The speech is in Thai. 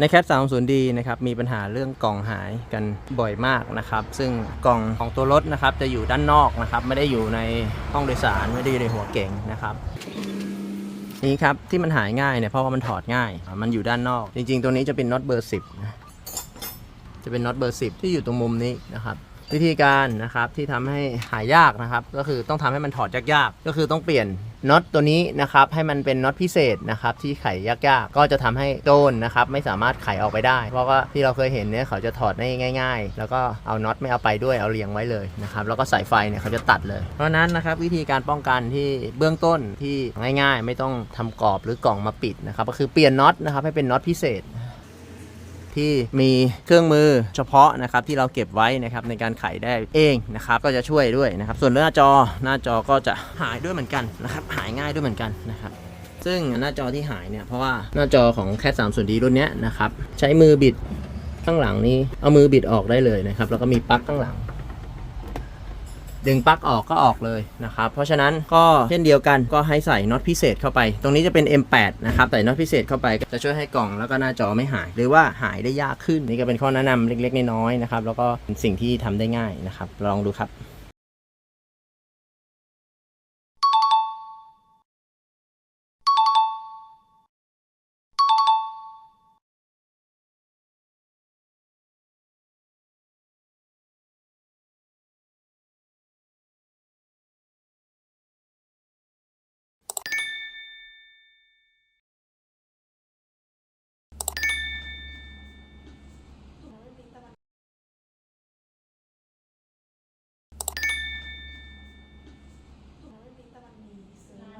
ใน Cat 3 0 D นะครับมีปัญหาเรื่องกล่องหายกันบ่อยมากนะครับ ซึ่งกล่องของตัวรถนะครับจะอยู่ด้านนอกนะครับ ไม่ได้อยู่ในห้องโดยสารไม่ได้อยู่ในหัวเก๋งนะครับนี่ครับที่มันหายง่ายเนี่ยเพราะว่ามันถอดง่าย มันอยู่ด้านนอก จริง ๆ ตัวนี้จะเป็นน็อตเบอร์ 10นะจะเป็นน็อตเบอร์ 10 ที่อยู่ตรงมุมนี้นะครับวิธีการนะครับที่ทำให้หายยากนะครับ ก็คือต้องทำให้มันถอดยากๆ ก็คือต้องเปลี่ยน น็อตตัวนี้นะครับให้มันเป็นน็อตพิเศษนะครับที่ไขยากๆ ก็จะทำให้โจนนะครับไม่สามารถไขออกไปได้ เพราะว่าที่เราเคยเห็นเนี่ยเขาจะถอดได้ง่าย ๆ แล้วก็เอาน็อตไม่เอาไปด้วยเอาเรียงไว้เลยนะครับแล้วก็สายไฟเนี่ยเขาจะตัดเลย เพราะฉะนั้นนะครับวิธีการป้องกันที่เบื้องต้นที่ง่าย ๆ ไม่ต้องทำกรอบหรือกล่องมาปิดนะครับก็คือเปลี่ยนน็อตนะครับให้เป็นน็อตพิเศษ ที่มีเครื่องมือเฉพาะนะครับที่เราเก็บไว้นะครับในการไขได้เองนะครับก็จะช่วยด้วยนะครับ ส่วนเรื่องหน้าจอหน้าจอก็จะหายด้วยเหมือนกันนะครับหายง่ายด้วยเหมือนกันนะครับซึ่งหน้าจอที่หายเนี่ยเพราะว่าหน้าจอของ Cat 3 0 D รุ่นนี้นะครับใช้มือบิดข้างหลังนี้เอามือบิดออกได้เลยนะครับแล้วก็มีปลั๊กข้างหลัง ดึงปลั๊กออกก็ออกเลยนะครับ เพราะฉะนั้นก็เช่นเดียวกันก็ให้ใส่น็อตพิเศษเข้าไป ตรงนี้จะเป็น M8 นะครับ ใส่น็อตพิเศษเข้าไปจะช่วยให้กล่องแล้วก็หน้าจอไม่หาย หรือว่าหายได้ยากขึ้นนี่ก็เป็นข้อแนะนำเล็กๆน้อยๆนะครับแล้วก็เป็นสิ่งที่ทำได้ง่ายนะครับลองดูครับ